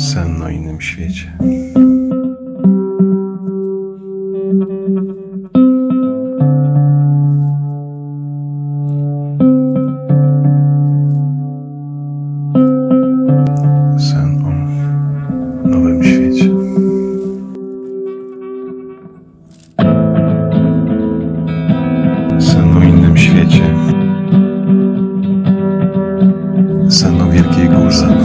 sen na innym świecie. Sen o nowym świecie. Innym świecie. Wielkiej górze.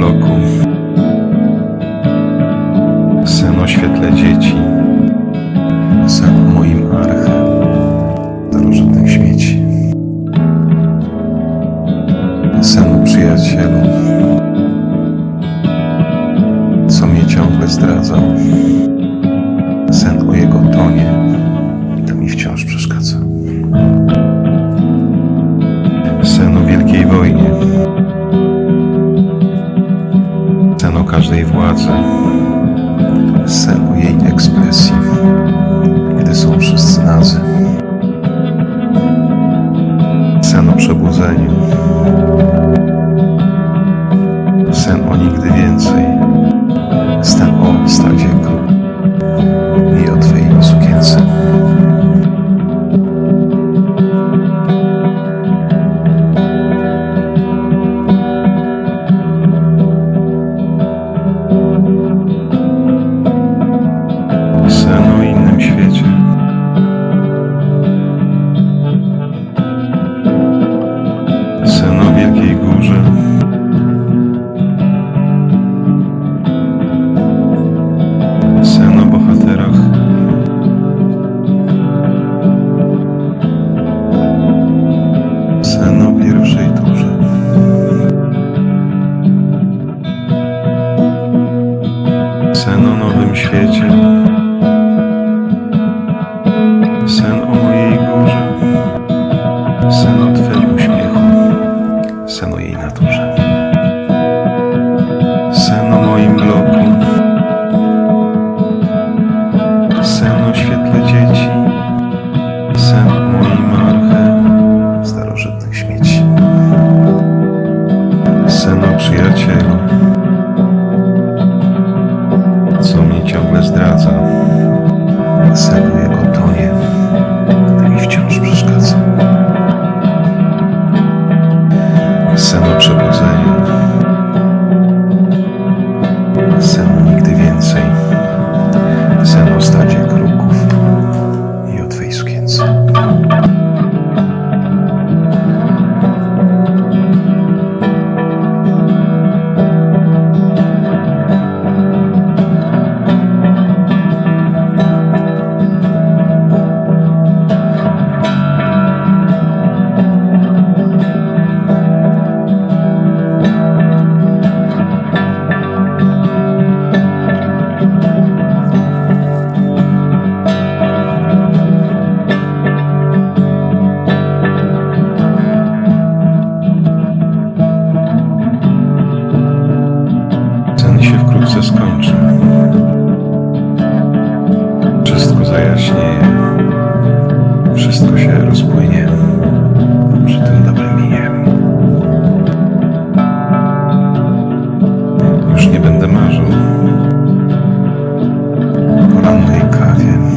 bloku. Sen o świetle dzieci, sen o moim arche, starożytnych śmieci. Sen przyjacielu, co mnie ciągle zdradzał. Sen o jego to. Każdej władzy. Sen o jej ekspresji, gdy są wszyscy nazy. Sen o przebudzeniu. Sen o nigdy więcej. 学着 Sen o przebudzeniu. Sen o nigdy więcej. Sen o stadzie kruków i o Twej sukience. już nie będę marzył o porannej kawie.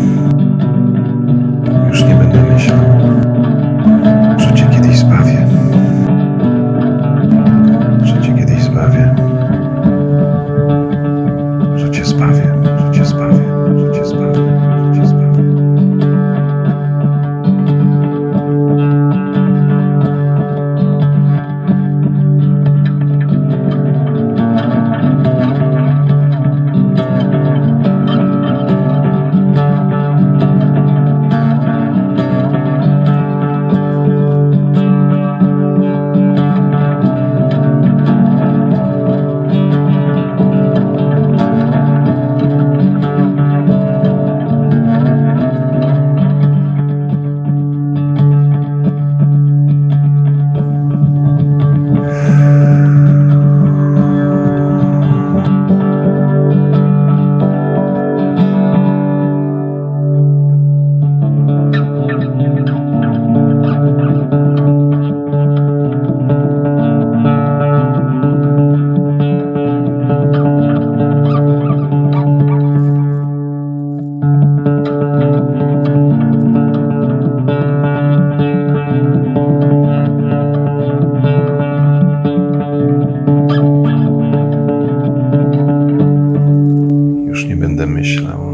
będę myślał.